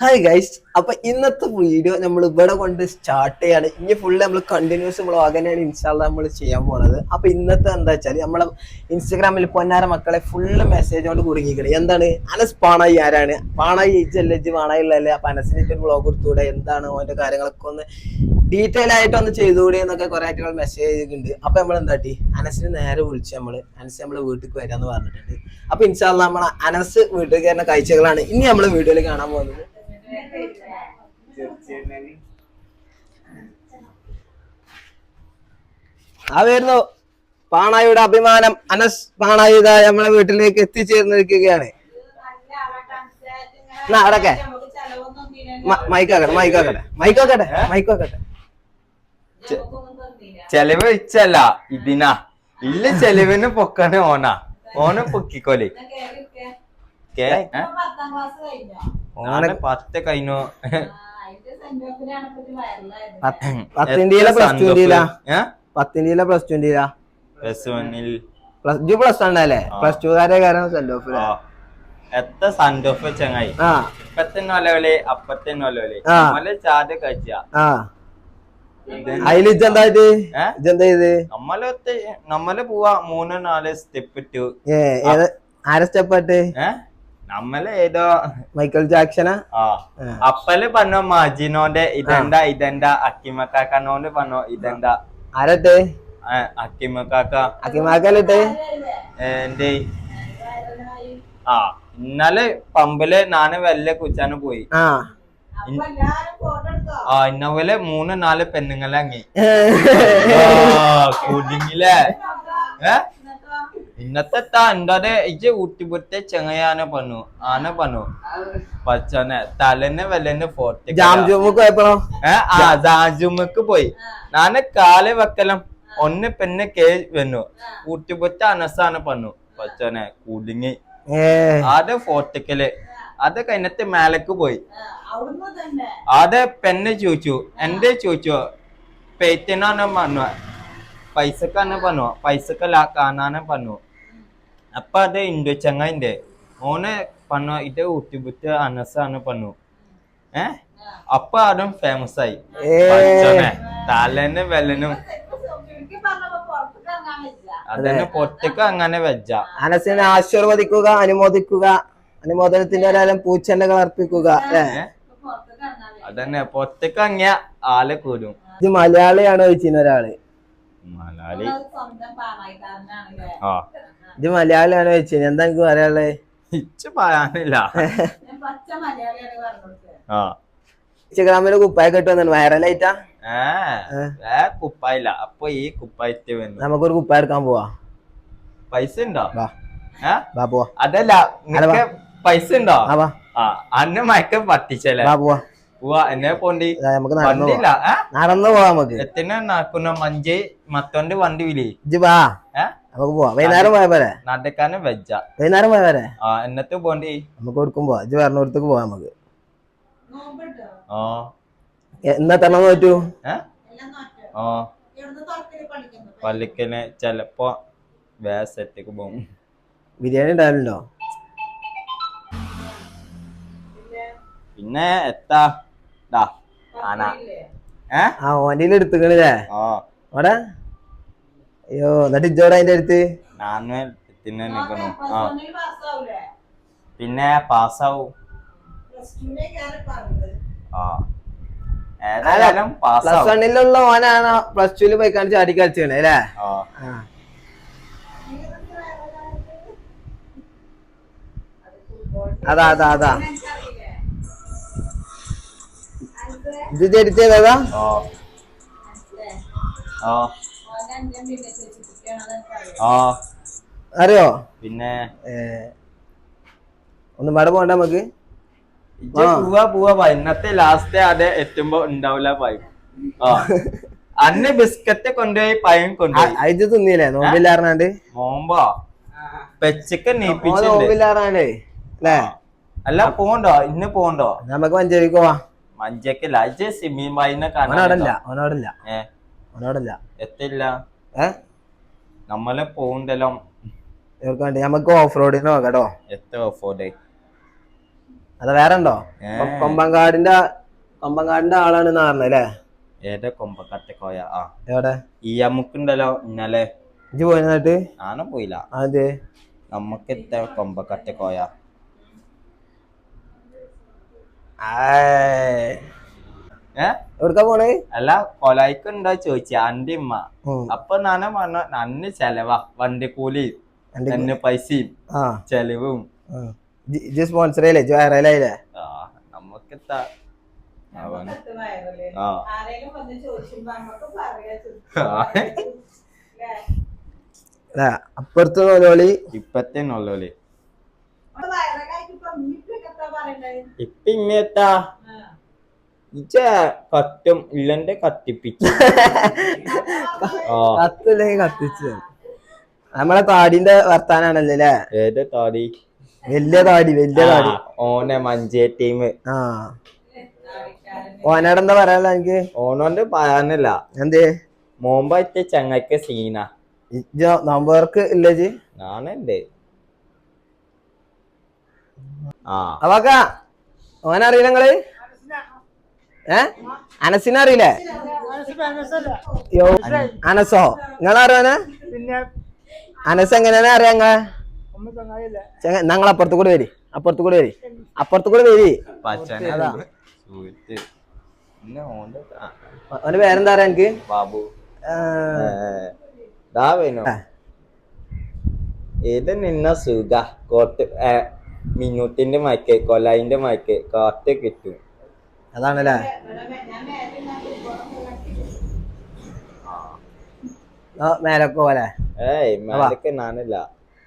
Hi guys അപ്പൊ ഇന്നത്തെ video നമ്മൾ ഇവിടെ കൊണ്ട് സ്റ്റാർട്ട് ചെയ്യാണ്. ഇനി ഫുള്ള് നമ്മൾ കണ്ടിന്യൂസ് നമ്മൾ തന്നെയാണ് ഇൻസ്റ്റാൾ നമ്മൾ ചെയ്യാൻ പോണത്. അപ്പൊ ഇന്നത്തെ എന്താ വെച്ചാൽ നമ്മളെ ഇൻസ്റ്റാഗ്രാമിൽ പൊന്നാര മക്കളെ ഫുള്ള് മെസ്സേജ് കൊണ്ട് കുടുങ്ങിക്കണേ. എന്താണ്? അനസ് പാണായി ആരാണ്? പാണായി ഇജ്ജല്ലജ് പാണായില്ലല്ലേ? അപ്പൊ അനസിന് ഒരു വ്ളോഗ് കൊടുത്തൂടെ? എന്താണ് ഓന്റെ കാര്യങ്ങളൊക്കെ ഒന്ന് ഡീറ്റെയിൽ ആയിട്ട് ഒന്ന് ചെയ്തുകൂടെ എന്നൊക്കെ കുറെ ആയിട്ട് മെസ്സേജ് ചെയ്തിട്ടുണ്ട്. അപ്പൊ നമ്മൾ എന്താട്ടി അനസിന് നേരെ വിളിച്ച് നമ്മൾ അനസ് നമ്മളെ വീട്ടിൽ വരാന്ന് പറഞ്ഞിട്ടുണ്ട്. അപ്പൊ ഇൻസ്റ്റാൾ നമ്മളെ അനസ് വീട്ടിൽ കയറുന്ന കാഴ്ചകളാണ് ഇനി നമ്മൾ വീഡിയോയിൽ കാണാൻ പോകുന്നത്. ആ പാണായിയുടെ പാണായുടെ അഭിമാനം. അനസ് പാണായി നമ്മളെ വീട്ടിലേക്ക് എത്തിച്ചേർന്നിരിക്കുകയാണ്. എന്നാ അടക്കെ മൈക്കാക്കട്ടെ മൈക്കാക്കട്ടെ മൈക്കാക്കട്ടെ മൈക്കാക്കട്ടെ ചെലവ് വെച്ചല്ല ഇതിനാ. ഇല്ല ചെലവിന് പൊക്കണേ ഓനാ. ഓനെ പൊക്കിക്കോലെ? ഓനെ പത്ത് കഴിഞ്ഞു. പത്തിന്റെ പ്ലസ് ട്വന്റിയില ഏ? പത്തിന്റെയില പ്ലസ് ട്വന്റിയില പ്ലസ് വണ്ണിൽ പ്ലസ് ടു പ്ലസ് വണ്ണല്ലേ പ്ലസ് ടു കാരെ കാരണം സെന്റ് ഓഫ് ആ. സെൻഡ് ഓഫ് ചങ്ങായി ആ. ഇപ്പത്തെ നൊലവലെ അപ്പത്തെ നൊലവലെ ആ. നമ്മളെ ചാത് കഴിച്ച ആ. അതിൽ ഇജെന്തായിട്ട് ഏ? ഇജെന്താ ചെയ്ത്? നമ്മളൊത്തെ നമ്മൾ പോവാ മൂന്ന് നാല് സ്റ്റെപ്പ് ഇട്ടു. ആരെ സ്റ്റെപ്പ് ആയിട്ട് ഏ? നമ്മൾ ഏതോ മൈക്കൽ ജാക്സനാ ആ. അപ്പൽ പറഞ്ഞോ മാജിനോന്റെ ഇതെന്താ ഇതെന്താ അക്കിമക്കാക്കനോണ്ട് പറഞ്ഞോ ഇതെന്ത? ആരട്ടെ അക്കിമക്കാക്ക അക്കിമാക്കലിട്ട് എന്റെ ആ ഇന്നലെ പമ്പിൽ നാന് വെല്ല കുച്ചാന് പോയി. ആ. ഇന്നപോലെ മൂന്ന് നാല് പെണ്ണുങ്ങളെ അങ്ങി കുടുങ്ങില്ലേ ഏ? ഇന്നത്തെ എന്താ ഇജ്ജ് ഊട്ടിപുറത്തെ ചെങ്ങയാനെ പണു. ആന പണു. പച്ചനെ തലന്നെ വെല്ലന് ഫോർട്ടി ജാം ജൂമുക്ക് പോയപ്പോഴോ? ആ ജാജുമക്ക് പോയി. നാനെ കാൽ വെക്കലം ഒന്ന് പെണ്ണ് കേ വന്നു. കൂട്ടിപ്പൊറ്റ അനസാണ് പന്നു. പച്ചനെ കുടുങ്ങി. ആദ്യ ഫോർട്ടിക്കൽ അത് കഴിഞ്ഞിട്ട് മേലക്ക് പോയി. ആദ്യ പെണ്ണ് ചോദിച്ചു. എന്റെ ചോദിച്ചു? പേറ്റനാണ് പറഞ്ഞു പൈസക്കാണ് പറഞ്ഞു പൈസക്കല്ല കാണാനെ പറഞ്ഞു അപ്പൊ അത് ഇൻഡു ചങ്ങായിന്റെ ഓനെ പറഞ്ഞു ഇത് ഊട്ടിപുറ്റ് അനസാണ് പറഞ്ഞു ഏ? അപ്പൊ അതും ഫേമസ് ആയി. തലേന്ന് വെല്ലനും. അതന്നെ പൊട്ടക്ക് അങ്ങനെ വെച്ച അനസിനെ ആശീർവദിക്കുക അനുമോദിക്കുക അനുമോദനത്തിന്റെ ഒരാളും പൂച്ചെണ്ടകൾ അർപ്പിക്കുക. അതന്നെ പൊട്ടക്ക് അങ്ങ ആലെ കൂടും. ഇത് മലയാളിയാണോ ചോദിച്ചിന് ഒരാൾ. മലയാളി. ഇത് മലയാളിയാണോ ചോദിച്ചിന് എന്താ എനിക്ക് പറയാനുള്ളത് ഇച്ച് പറയാനില്ല. ആ. ഇൻസ്റ്റഗ്രാമിൽ കുപ്പായ ഇട്ട് വന്നു വൈറലായിട്ടാ ഏ കുപ്പായില്ല. അപ്പൊ ഈ കുപ്പായിട്ട് വന്നു. നമുക്കൊരു കുപ്പായ എടുക്കാൻ പോവാ. പൈസ ഉണ്ടോ? വാ. പോവാ. അതല്ല നിനക്ക് പൈസ ഉണ്ടോ? ആ അന്നെ മയക്കം പറ്റിച്ചല്ലേ? വാ പോവാ. പോവാ. എന്നെ പോണ്ടി. നമുക്ക് നടന്നു പോവാം. നമുക്ക്. എത്തിനെ മഞ്ചേ മത്തോന്റെ മത്തോണ്ട് വണ്ടി വിളി. ഇജ്ജ് വാ. നമുക്ക് പോവാം. വൈകുന്നേരം പോയാ പോരെ? നാട്ടിക്കാരൻ വെജ വൈകുന്നേരം പോയാ പോരെ? ആ എന്നത്തെ പോണ്ടി? നമുക്ക് കൊടുക്കും പോവാ. ഇജ്ജ് പറഞ്ഞോടത്തേക്ക് പോവാ നമുക്ക്. ആ. എന്നാ തന്നെ പറ്റൂ ഏ? ആ. പള്ളിക്കന് ചെലപ്പോ വേസത്തേക്ക് പോകും ബിരിയാണി ഉണ്ടാവലുണ്ടോ? പിന്നെ? എത്താ? ആ ഓന്റെ എടുത്തുക്കണില്ലേ ആ. അവിടെ? അയ്യോ എന്നിട്ട് ഇജ്ജോടെ അതിന്റെ അടുത്ത്? ഞാൻ തിന്നെ നിക്കണു. ആ. പിന്നെ പാസ്സാവും. ആ. ഏതായാലും പ്ലസ് പാസ്സാവും. വണ്ണിലുള്ള ഓനാണ് പ്ലസ് ടുവിൽ പോയി കാണിച്ച് ചാടി കളിച്ചാണ് അല്ലേ? ആ. ആ. അതാ അതാ അതാ. ഇത് ചെടിച്ചേതാ ആ. ആ. ആ. അറിയോ പിന്നെ? ഒന്ന് മട പോണ്ട നമുക്ക്? പോവാ പോവാ. ഇന്നത്തെ ലാസ്റ്റ് അതെ എത്തുമ്പോ ഉണ്ടാവില്ല ആ. അന്ന് ബിസ്ക്കറ്റ് കൊണ്ടുപോയി പയം കൊണ്ടുപോയി. അയച്ചു തിന്നില്ലേ? നോമ്പില്ലാറാണ്ട്? നോമ്പോ? പെച്ചക്ക് നോമ്പില്ലാറാണ്ട്? അല്ലേ? അല്ല പോണ്ടോ? ഇന്ന് പോണ്ടോ? നമുക്ക് മഞ്ചേരിക്ക് പോവാ. മഞ്ചക്കല്ല അജ് സിമീൻ ബായിനെ ഓനോടല്ല കാണാൻ ഓനോടല്ല ഏ? ഓനോടല്ല എത്തില്ല. ഏ? നമ്മളെ പോകണ്ടല്ലോ ഇവർക്ക് വേണ്ടി നമുക്ക് ഓഫ് റോഡിന് നോക്കട്ടോ എത്ര ഓഫ് റോഡ് അത് വേറെ ഉണ്ടോ കൊമ്പങ്കാടിന്റെ കൊമ്പങ്കാടിന്റെ ആളാണെന്ന് പറഞ്ഞല്ലേ ഏടെ കൊമ്പക്കത്തെ ആ. എവിടെ? ഈ അമ്മുക്കുണ്ടല്ലോ ഇന്നലെ. ഇജ്ജ് പോയിട്ട് ഞാനും പോയില്ല. അതെ നമ്മക്ക് എത്ര കൊമ്പക്കത്തെ കോയ ഏ എവിടുക്കാ പോണേ? അല്ല കൊലായിക്കുണ്ടോ ചോദിച്ച അന്റെ ഉമ്മ. അപ്പൊ നാന പറഞ്ഞു നന്ന് ചെലവാ വണ്ടി കൂലി എന്നെ പൈസയും ആ. ചെലവും. സ്പോൺസർ ചെയ്യല്ലേ ഇജ്ജ് വയറലായില്ലേ ആ നമുക്കെത്താ അപ്പുറത്ത് നോലോളി ഇപ്പത്തെ നോലോളി പറയണ്ടേ? ഇച്ച കട്ടും ഇല്ലന്റെ കത്തിപ്പിച്ചു. കത്തില്ലെങ്കിൽ കത്തിച്ചു. നമ്മളെ താടിന്റെ വർത്താനാണല്ലേ അല്ലേ ഏത് താടി? വലിയ താടി വലിയ താടി. ഓനെ മഞ്ചേ ടീം. ആ. ഓനോട് എന്താ പറയാനുള്ള എനിക്ക് ഓനോണ്ട് പറയാനില്ല. എന്തേ? മോമ്പത്തെ ചങ്ങക്ക് സീന. നമ്പർക്ക് ഇല്ലേ ജി ഞാനുണ്ട് ആ. അവക്ക ഓനറിയില്ല നിങ്ങൾ? ഏ? അനസിനെ അറിയില്ലേ? അനസോ. നിങ്ങളറിയാന അനസ് എങ്ങനെയാണ് അറിയാങ്ങ ഞങ്ങൾ അപ്പുറത്ത് കൂടെ വരി അപ്പുറത്ത് കൂടെ വരി. അപ്പുറത്ത് കൂടെ വരി അവന്റെ പേരെന്താ അറിയാ എനിക്ക് ബാബു. ഇത് നിന്ന സുഖ. കോട്ട് മിന്നൂട്ടിന്റെ മയക്ക് കൊലായിന്റെ മയക്ക് കോട്ട് കിട്ടും. അതാണല്ലേ? മേലൊക്കെ പോലെ ഞാനില്ല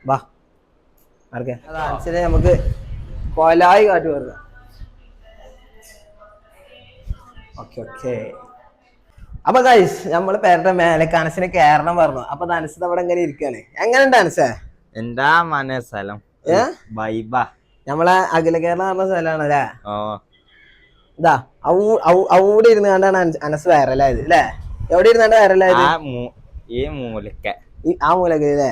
വാ. ആർക്കെ? നമുക്ക് കൊലായി കാട്ടി വരുക ഓക്കെ ഓക്കെ. അപ്പൊ ഗൈസ് നമ്മൾ പേരുടെ മേലേക്ക് അനസിനെ കയറണം പറഞ്ഞു. അപ്പൊ അനസ് അവിടെ എങ്ങനെ ഇരിക്കാണ്? എങ്ങനെയുണ്ട് അനസേ എന്താ മന സ്ഥലം ഏ? ബൈബ നമ്മളെ അഖില കേരള പറഞ്ഞ സ്ഥലമാണ് അല്ലേ ഓ. ഇതാ അവിടെ ഇരുന്ന് കണ്ടാണ് അനസ് വൈറലായത് അല്ലേ? എവിടെ ഇരുന്നാണ് വൈറലായത് ഈ മൂലക്ക. ആ മൂലക്ക അല്ലേ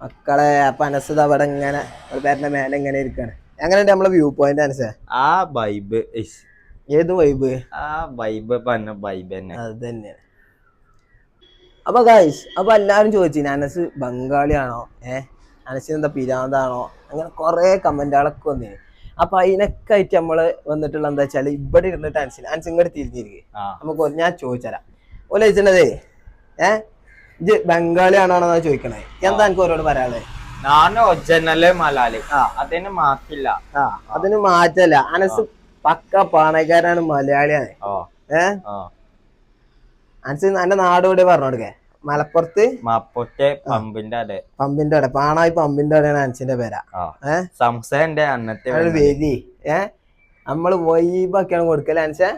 മക്കളെ അപ്പൊ അനസ് അവിടെ ഇങ്ങനെ പേരുടെ മേലെ ഇങ്ങനെ ഇരിക്കാണ്. എങ്ങനെയുണ്ട് നമ്മളെ വ്യൂ പോയിന്റ് അനസ്? ആ ബൈബ്. ഏത് വൈബ് ആ ബൈബ് പറഞ്ഞ ബൈബ് തന്നെ. അത് തന്നെയാണ്. അപ്പൊ ഗായ്സ് അപ്പൊ എല്ലാരും ചോദിച്ചു അനസ് ബംഗാളിയാണോ? ഏഹ് അനസിന് എന്താ പിരാന്താണോ? അങ്ങനെ കുറെ കമന്റുകളൊക്കെ വന്നിന്. അപ്പൊ അതിനൊക്കെ ആയിട്ട് നമ്മൾ വന്നിട്ടുള്ള എന്താ വെച്ചാൽ ഇവിടെ ഇരുന്നിട്ട് അനസിന് അനസ് ഇങ്ങോട്ട് തിരിഞ്ഞിരിക്കും. നമുക്ക് ഞാൻ ചോദിച്ചാലാ ഓല ചോദിച്ചതേ ഏ? ഇത് ബംഗാളി ആണോന്നാ ചോദിക്കണേ. എന്താ എനിക്ക് ഓരോട് പറയാനുള്ളത് ഞാൻ ഒറിജിനൽ മലാലി. അതിന് മാറ്റില്ല. അതിന് മാറ്റല്ല. അനസ് പക്ക പാണക്കാരാണ് മലയാളിയാണ്. ഏ? അനസ് എന്റെ നാട് ഇവിടെ പറഞ്ഞു കൊടുക്കേ? മലപ്പുറത്ത്? മപ്പൊട്ടെ പമ്പിന്റെ അടെ. പമ്പിന്റെ അടെ. പാണായി പമ്പിന്റെ അടയാണ് അനസിന്റെ പേര. ഏഹ് അന്നത്തെ വേദി ഏ? നമ്മൾ വൈബൊക്കെയാണ് കൊടുക്കൽ. അനസേ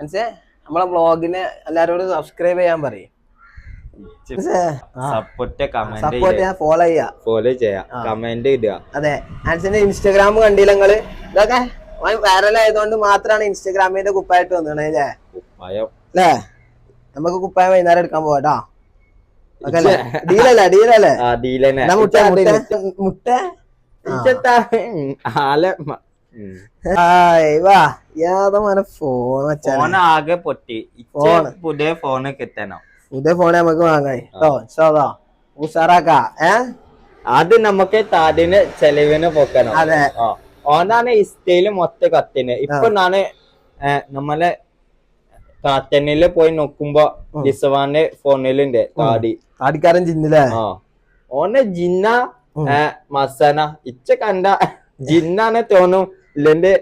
അനസേ നമ്മളെ ബ്ലോഗിനെ എല്ലാരോടും സബ്സ്ക്രൈബ് ചെയ്യാൻ പറയും. സപ്പോർട്ട് ഫോളോ ചെയ്യാ ഫോളോ ചെയ്യാം. കമന്റ് ഇടുക. അതെ. അനസിന്റെ ഇൻസ്റ്റാഗ്രാം കണ്ടില്ല നിങ്ങൾ ഇതൊക്കെ വൈറൽ ആയതുകൊണ്ട് മാത്രമാണ് ഇൻസ്റ്റാഗ്രാമിന്റെ കുപ്പായിട്ട് വന്നത് അല്ലേ? നമുക്ക് കുപ്പായം വൈകുന്നേരം എടുക്കാൻ പോവാട്ടോ ഡീലല്ലേ ഡീലല്ലേ? മുട്ട മുട്ട? ഫോൺ ഫോൺ ആകെ പൊട്ടി. പുതിയ ഫോണ് കിട്ടണം. പുതിയ ഫോൺ നമുക്ക് ഇൻഷാല്ലാ. ഉഷാറാക്ക. ഏ? അത് നമുക്ക് താടിന് ചെലവിന് പൊക്കണം. അതെ. ഓനാണ് ഇസ്റ്റയിൽ മൊത്തം കത്തിന്. ഇപ്പൊ നമ്മളെ കാത്തനിൽ പോയി നോക്കുമ്പോ ലിസവാന്റെ ഫോണിലുണ്ട് താടി താടിക്കാരൻ ചിന്നില്ലേ ആ. ഓനെ ജിന്ന മസന ഇച്ച കണ്ട. ജിന്നാണ് തോന്നും. ഇല്ലെന്റെ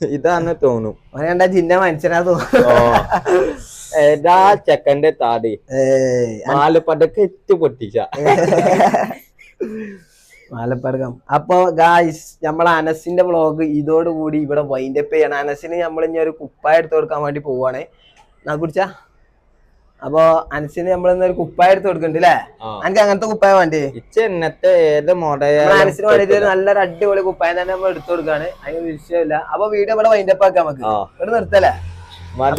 ഇതാണ് തോന്നും. ഓനെ കണ്ട ജിന്ന മനുഷ്യനാ തോന്നുന്നു. ചെക്കന്റെ താടി? നാല് പടക്ക് എത്തി പൊട്ടിച്ച മാലപ്പടക്കം അപ്പൊ ഗായ്സ് നമ്മളെ അനസിന്റെ വ്ളോഗ് ഇതോടുകൂടി ഇവിടെ വൈൻഡപ്പ് ചെയ്യണം. അനസിന് നമ്മൾ ഇനി ഒരു കുപ്പായ എടുത്തു കൊടുക്കാൻ വേണ്ടി പോവാണ്. അത് കുടിച്ചാ? അപ്പൊ അനസിന് നമ്മൾ ഇന്ന് ഒരു കുപ്പായ എടുത്ത് കൊടുക്കുന്നുണ്ട് അല്ലേ എനിക്ക് അങ്ങനത്തെ കുപ്പായ വേണ്ടി? ഏത് മോഡൽ അനസിന് വേണ്ടിട്ട് ഒരു നല്ലൊരു അടിപൊളി കുപ്പായ തന്നെ നമ്മൾ എടുത്തു കൊടുക്കാണ്. അതിന് വിഷയമില്ല അപ്പൊ വീഡിയോ ഇവിടെ വൈൻഡപ്പ് ആക്കാം നമുക്ക്. ഇവിടെ നിർത്തല്ലേ?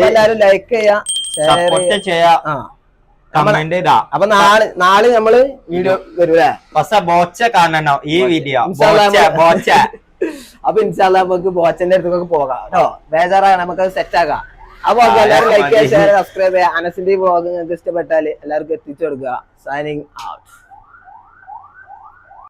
എല്ലാരും ലൈക്ക് ചെയ്യാ ഷെയർ ചെയ്യാ. കമന്റ് ഇടാ. അപ്പൊ നാളെ നാളെ നമ്മൾ വീഡിയോ വരൂലേ ബോച്ച കാണണം ഈ വീഡിയോ ബോച്ച അപ്പൊ ഇൻഷാല്ല നമുക്ക് ബോച്ചന്റെ അടുത്തൊക്കെ പോകാം കേട്ടോ. ബേജാറാണ് നമുക്ക് സെറ്റ് ആക്കാം. അപ്പൊ എല്ലാവരും ലൈക്ക് ചെയ്യുക സബ്സ്ക്രൈബ് ചെയ്യുക. അനസിന്റെ നിങ്ങൾക്ക് ഇഷ്ടപ്പെട്ടാൽ എല്ലാവർക്കും എത്തിച്ചു കൊടുക്കുക. സൈനിങ്